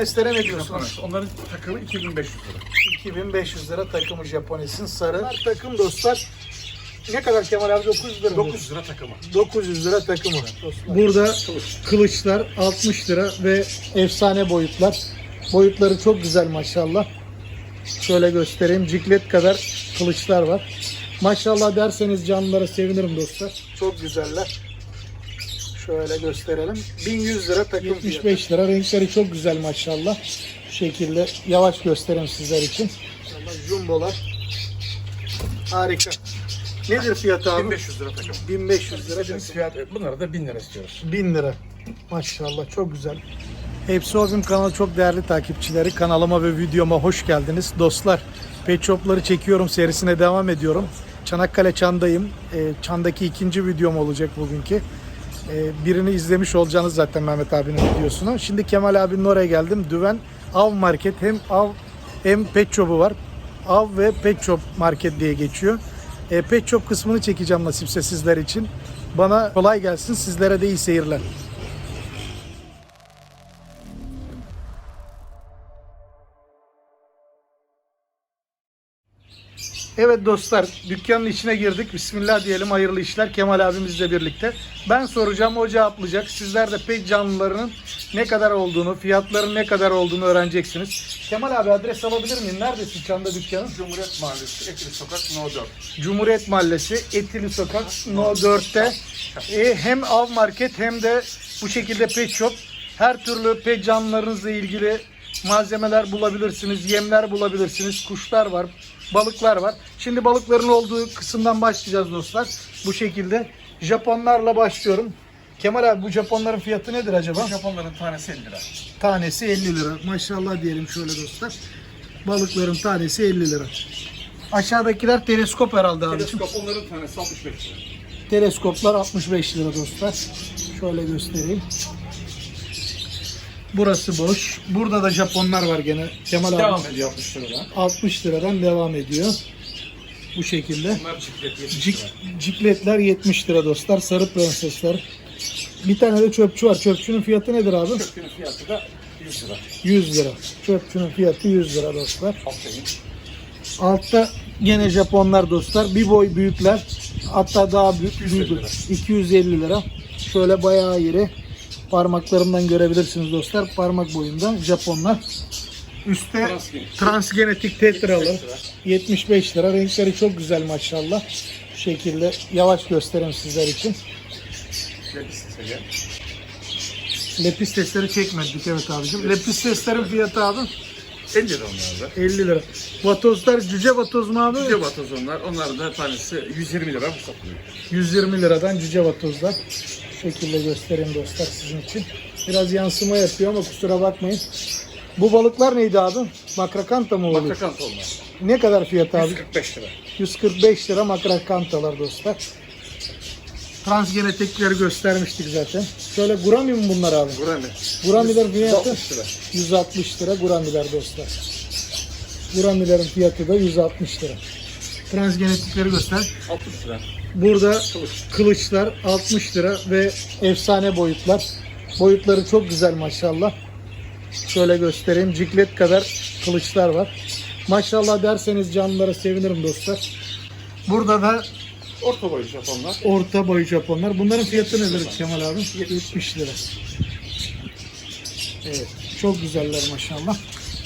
Japones'lere ne diyorsunuz? Onların takımı 2500 lira. 2500 lira takımı Japones'in sarı. Takım dostlar. Ne kadar Kemal abi? 900 lira mı? 900 lira takımı. 900 lira takımı. Burada kılıçlar 60 lira ve efsane boyutlar. Boyutları çok güzel maşallah. Şöyle göstereyim. Ciklet kadar kılıçlar var. Maşallah derseniz canlılara sevinirim dostlar. Çok güzeller. Şöyle gösterelim. 1100 lira takım 75 lira. Renkleri çok güzel maşallah. Şu şekilde yavaş göstereyim sizler için. Maşallah Jumbolar. Harika. Nedir fiyatı abi? 1500 lira takım. 1500 lira. Biz fiyat bunlara da 1000 lira istiyoruz. 1000 lira. Maşallah çok güzel. Hepsi Hobim kanalı çok değerli takipçileri. Kanalıma ve videoma hoş geldiniz. Dostlar Pet Shop'ları çekiyorum serisine devam ediyorum. Çanakkale Çan'dayım. Ee, Çan'daki ikinci videom olacak bugünkü. Ee, birini izlemiş olacaksınız zaten Mehmet abinin videosunu. Şimdi Kemal abinin oraya geldim. Düven Av Market hem Av hem Pet Shop'u var. Av ve Pet Shop Market diye geçiyor. E, Pet Shop kısmını çekeceğim nasipse sizler için. Bana kolay gelsin. Sizlere de iyi seyirler. Evet dostlar dükkanın içine girdik. Bismillah diyelim hayırlı işler Kemal abimizle birlikte. Ben soracağım o cevaplayacak. Sizler de pek canlılarının ne kadar olduğunu, fiyatların ne kadar olduğunu öğreneceksiniz. Kemal abi adres alabilir miyim? Neredesin Çanda dükkanın? Cumhuriyet Mahallesi, Ekili Sokak, No 4. Cumhuriyet Mahallesi Etili Sokak No 4'te e, hem av market hem de bu şekilde pet shop her türlü pet canlılarınızla ilgili malzemeler bulabilirsiniz, yemler bulabilirsiniz, kuşlar var, balıklar var. Şimdi balıkların olduğu kısımdan başlayacağız dostlar. Bu şekilde Japonlarla başlıyorum. Kemal abi bu Japonların fiyatı nedir acaba? Bu Japonların tanesi 50 lira. Tanesi 50 lira. Maşallah diyelim şöyle dostlar. Balıkların tanesi 50 lira. Aşağıdakiler teleskop herhalde abicim. Teleskop onların tanesi 65 lira. Teleskoplar 65 lira dostlar. Şöyle göstereyim. Burası boş. Burada da Japonlar var gene. Kemal abi Devam ediyor 60 liradan. 60 liradan devam ediyor. Bu şekilde. Bunlar çiklet 70 Cik, cikletler 70 lira dostlar. Sarı prensesler. Bir tane de çöpçü var. Çöpçünün fiyatı nedir abi? Kökünün fiyatı da 100 lira. 100 lira. Çöpçünün fiyatı 100 lira dostlar. Aferin. Altta yine Japonlar dostlar. Bir boy büyükler. Hatta daha büyük. 250 lira. 250 lira. Şöyle bayağı iri. Parmaklarımdan görebilirsiniz dostlar. Parmak boyunda Japonlar. Üstte Transgenetik. transgenetik tetralı. 75 lira. 75 lira. Renkleri çok güzel maşallah. Şu şekilde yavaş göstereyim sizler için. Lepis. Lepis testleri çekmedik evet abicim. Lepis testlerin fiyatı abi 50 lira onlar da. 50 lira. Vatozlar cüce vatoz mu abi? Cüce batoz onlar. Onlar da tanesi 120 lira bu satılıyor. 120 liradan cüce vatozlar. Şekilde göstereyim dostlar sizin için. Biraz yansıma yapıyor ama kusura bakmayın. Bu balıklar neydi abi? Makrakanta mı oluyor? Makrakant onlar. Ne kadar fiyat abi? 145 lira. 145 lira makrakantalar dostlar. Transgenetikleri göstermiştik zaten. Şöyle gurami mi bunlar abi? Gurami. Guramiler fiyatı 160 lira. 160 lira guramiler dostlar. Guramilerin fiyatı da 160 lira. Transgenetikleri göster. 60 lira. Burada Kılıç. kılıçlar 60 lira ve efsane boyutlar. Boyutları çok güzel maşallah. Şöyle göstereyim. Ciklet kadar kılıçlar var. Maşallah derseniz canlılara sevinirim dostlar. Burada da Orta boy Japonlar. orta boy Japonlar. Bunların fiyatı nedir Kemal abi? 70 lira. Evet. Çok güzeller maşallah.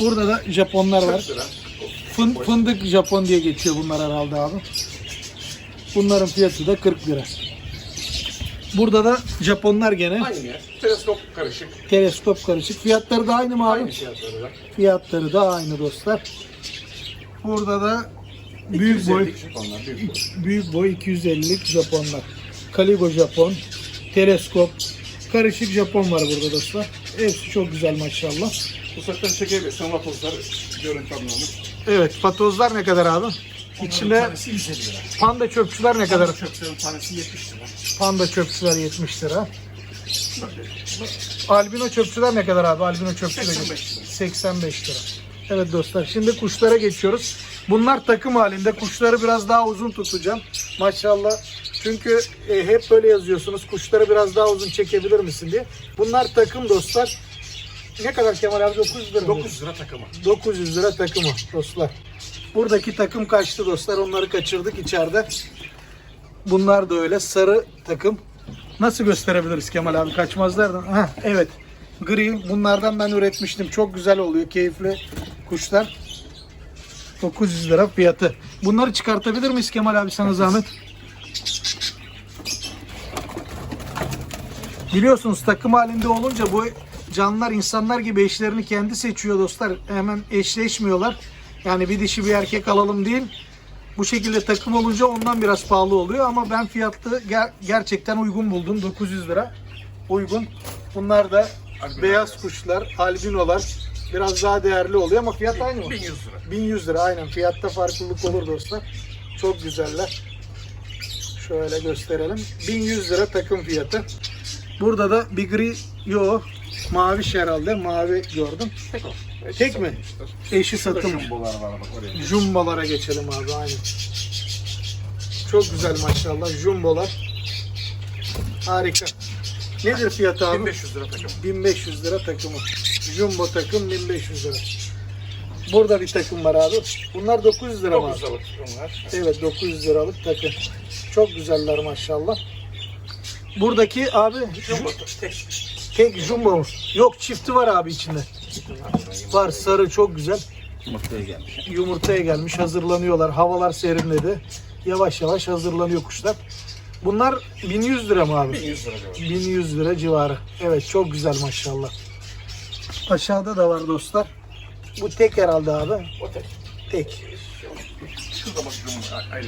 Burada da Japonlar var. 40 lira. Fın- fındık Japon diye geçiyor bunlar herhalde abi. Bunların fiyatı da 40 lira. Burada da Japonlar gene Aynı yer. Teleskop karışık. teleskop karışık. Fiyatları da aynı mı abi? Aynı fiyatları da. Fiyatları da aynı dostlar. Burada da büyük boy 250 Japonlar. Büyük boy. büyük boy 250'lik Japonlar. Kaligo Japon, teleskop, karışık Japon var burada dostlar. Hepsi çok güzel maşallah. Uzaktan çekebilirsin ama tozlar görüntü anlamı. Evet, patozlar ne kadar abi? İçinde tanesi 150 lira. panda çöpçüler ne kadar? Çöplerin tanesi 70 lira. Panda çöpçüler 70 lira. Albino çöpçüler ne kadar abi? Albino çöpçüler 85 lira. 85 lira. Evet dostlar şimdi kuşlara geçiyoruz. Bunlar takım halinde. Kuşları biraz daha uzun tutacağım. Maşallah. Çünkü e, hep böyle yazıyorsunuz. Kuşları biraz daha uzun çekebilir misin diye. Bunlar takım dostlar. Ne kadar Kemal abi 900 lira mı? 900 lira takımı. 900 lira takımı dostlar. Buradaki takım kaçtı dostlar. Onları kaçırdık içeride. Bunlar da öyle sarı takım. Nasıl gösterebiliriz Kemal abi? Kaçmazlar da. Ha evet. Gri. Bunlardan ben üretmiştim. Çok güzel oluyor. Keyifli kuşlar. 900 lira fiyatı. Bunları çıkartabilir miyiz Kemal abi sana zahmet? Biliyorsunuz takım halinde olunca bu canlılar insanlar gibi eşlerini kendi seçiyor dostlar. Hemen eşleşmiyorlar. Yani bir dişi bir erkek alalım değil. Bu şekilde takım olunca ondan biraz pahalı oluyor ama ben fiyatı ger- gerçekten uygun buldum. 900 lira. Uygun. Bunlar da Albino. beyaz kuşlar, albinolar. Biraz daha değerli oluyor ama fiyat aynı mı? 1100 lira. 1100 lira aynen. Fiyatta farklılık olur dostlar. Çok güzeller. Şöyle gösterelim. 1100 lira takım fiyatı. Burada da bir gri yo mavi herhalde. Mavi gördüm. Tek o. Tek mi? Eşi Şurada satılmış. jumbolar var bak oraya. Jumbolara geçelim abi aynen. Çok güzel maşallah. Jumbolar. Harika. Nedir fiyatı abi? 1500 lira takım. 1500 lira takımı. Jumbo takım 1500 lira. Burada bir takım var abi. Bunlar 900 lira mı? abi? 900 liralık onlar. Evet 900 liralık takım. Çok güzeller maşallah. Buradaki abi Jumbo tek. tek jumbo mu? Yok çifti var abi içinde. Var sarı çok güzel. Yumurtaya gelmiş. Yumurtaya gelmiş hazırlanıyorlar. Havalar serinledi. Yavaş yavaş hazırlanıyor kuşlar. Bunlar 1100 lira mı abi? 1100 lira diyor. 1100 lira civarı. Evet çok güzel maşallah. Aşağıda da var dostlar. Bu tek herhalde abi. O tek. Tek. Şurada bak jumbo ayrı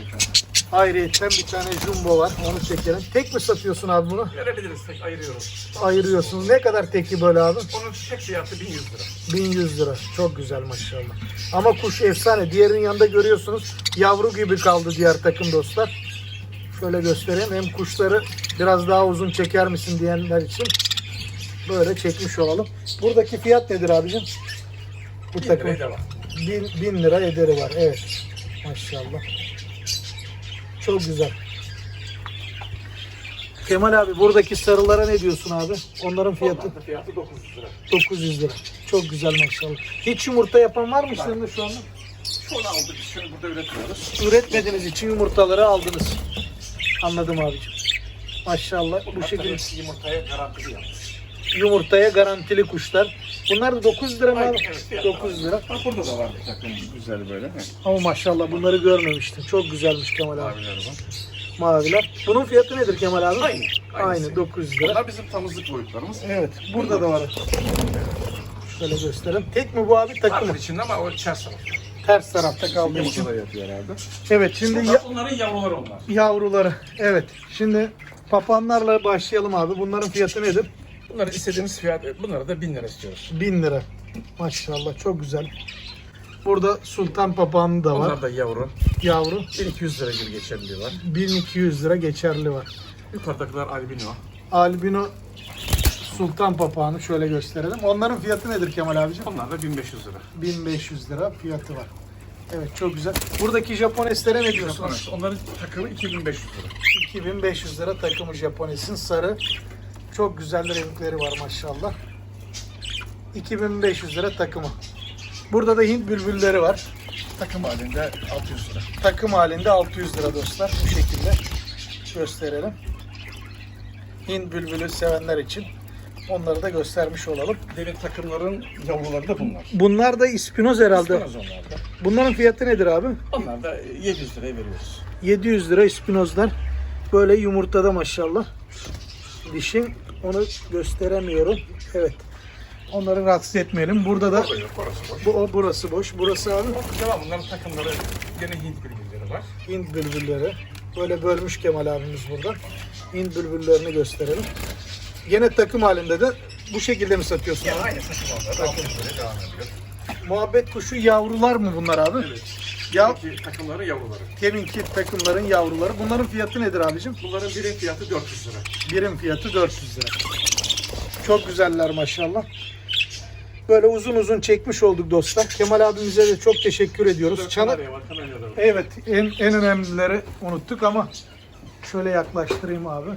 Ayrıyeten bir tane jumbo var. Onu çekelim. Tek mi satıyorsun abi bunu? Verebiliriz tek ayırıyoruz. Ayırıyorsunuz. Ne kadar teki böyle abi? Onun tek fiyatı 1100 lira. 1100 lira. Çok güzel maşallah. Ama kuş efsane. Diğerinin yanında görüyorsunuz. Yavru gibi kaldı diğer takım dostlar. Şöyle göstereyim. Hem kuşları biraz daha uzun çeker misin diyenler için böyle çekmiş olalım. Buradaki fiyat nedir abicim? Bu 1000 takım liraya devam. 1000 bin lira ederi var. Evet. Maşallah. Çok güzel. Kemal abi buradaki sarılara ne diyorsun abi? Onların fiyatı Onların fiyatı 900 lira. 900 lira. Çok güzel maşallah. Hiç yumurta yapan var mı içlerinde şu anda? Şunu aldık, şunu burada üretiyoruz. Üretmediğiniz için yumurtaları aldınız. Anladım abicim. Maşallah bu Bunlar şekilde tabii yumurtaya garantili yaptık. yumurtaya garantili kuşlar. Bunlar da 900 lira mı Aynen, abi? evet, fiyat 900 lira. Bak burada da var bir takım güzel böyle. Ama maşallah bunları görmemiştim. Çok güzelmiş Kemal abi. Maviler var. Maviler. Bunun fiyatı nedir Kemal abi? Aynı. Aynı Aynısı. 900 lira. Bunlar bizim tamızlık boyutlarımız. Evet. Burada da var. Şöyle gösterelim. Tek mi bu abi takım mı? Vardır içinde ama o ters tarafta. Ters tarafta kaldığı için. Yumurta da yapıyor herhalde. Evet şimdi ya- Bunlar, onların yavruları onlar. yavruları. Evet. Şimdi papanlarla başlayalım abi. Bunların fiyatı nedir? Bunları istediğimiz fiyat, bunlara da 1000 lira istiyoruz. 1000 lira. Maşallah çok güzel. Burada sultan papağanı da var. Onlar da yavru. Yavru. 1200 lira gibi geçerli var. 1200 lira geçerli var. Yukarıdakiler albino. Albino sultan papağanı şöyle gösterelim. Onların fiyatı nedir Kemal abiciğim? Onlar da 1500 lira. 1500 lira fiyatı var. Evet çok güzel. Buradaki Japoneslere ne diyorsunuz? Onların takımı 2500 lira. 2500 lira takımı Japones'in sarı. Çok güzel renkleri var maşallah. 2500 lira takımı. Burada da Hint bülbülleri var. Takım halinde 600 lira. Takım halinde 600 lira dostlar. Bu şekilde gösterelim. Hint bülbülü sevenler için onları da göstermiş olalım. Derin takımların yavruları da bunlar. Bunlar da ispinoz herhalde. İspinoz onlar da. Bunların fiyatı nedir abi? Onlar da 700 liraya veriyoruz. 700 lira ispinozlar. Böyle yumurtada maşallah. Dişin onu gösteremiyorum. Evet. Onları rahatsız etmeyelim. Burada da yok, boş. bu o, burası boş. Burası abi Devam bunların takımları gene Hint bilgileri var. Hint bülbülleri. Böyle bölmüş Kemal abimiz burada. Hint bülbüllerini gösterelim. Gene takım halinde de bu şekilde mi satıyorsun Yani abi? aynı onlar. 600 liraya devam ediyor. Muhabbet kuşu yavrular mı bunlar abi? Evet. Ya Buradaki takımların yavruları. teminki takımların yavruları. Bunların fiyatı nedir abicim? Bunların birin fiyatı 400 lira. Birim fiyatı 400 lira. Çok güzeller maşallah. Böyle uzun uzun çekmiş olduk dostlar. Kemal abimize de çok teşekkür ediyoruz. Kanarya var, var. Evet en, en önemlileri unuttuk ama şöyle yaklaştırayım abi.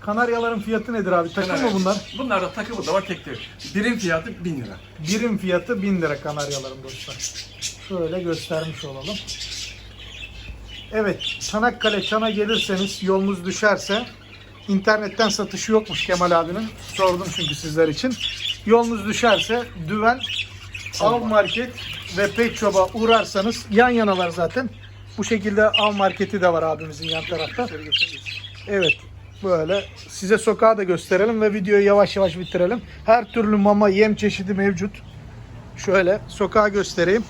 Kanaryaların fiyatı nedir abi? Takım mı Kanarya. bunlar? Bunlar da takımı da var tek tek. Birim fiyatı 1000 lira. Birim fiyatı 1000 lira kanaryaların dostlar. Şöyle göstermiş olalım. Evet, Çanakkale Çan'a gelirseniz yolunuz düşerse internetten satışı yokmuş Kemal abinin. Sordum çünkü sizler için. Yolunuz düşerse Düven Av Market ve Pet Shop'a uğrarsanız yan yanalar zaten. Bu şekilde Av Marketi de var abimizin yan tarafta. Evet. Böyle size sokağı da gösterelim ve videoyu yavaş yavaş bitirelim. Her türlü mama yem çeşidi mevcut. Şöyle sokağı göstereyim.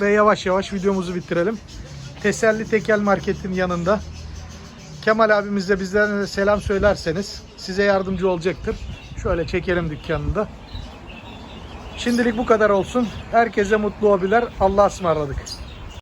Ve yavaş yavaş videomuzu bitirelim. Teselli Tekel Market'in yanında. Kemal abimiz de de selam söylerseniz size yardımcı olacaktır. Şöyle çekelim dükkanında. Şimdilik bu kadar olsun. Herkese mutlu hobiler. Allah'a ısmarladık.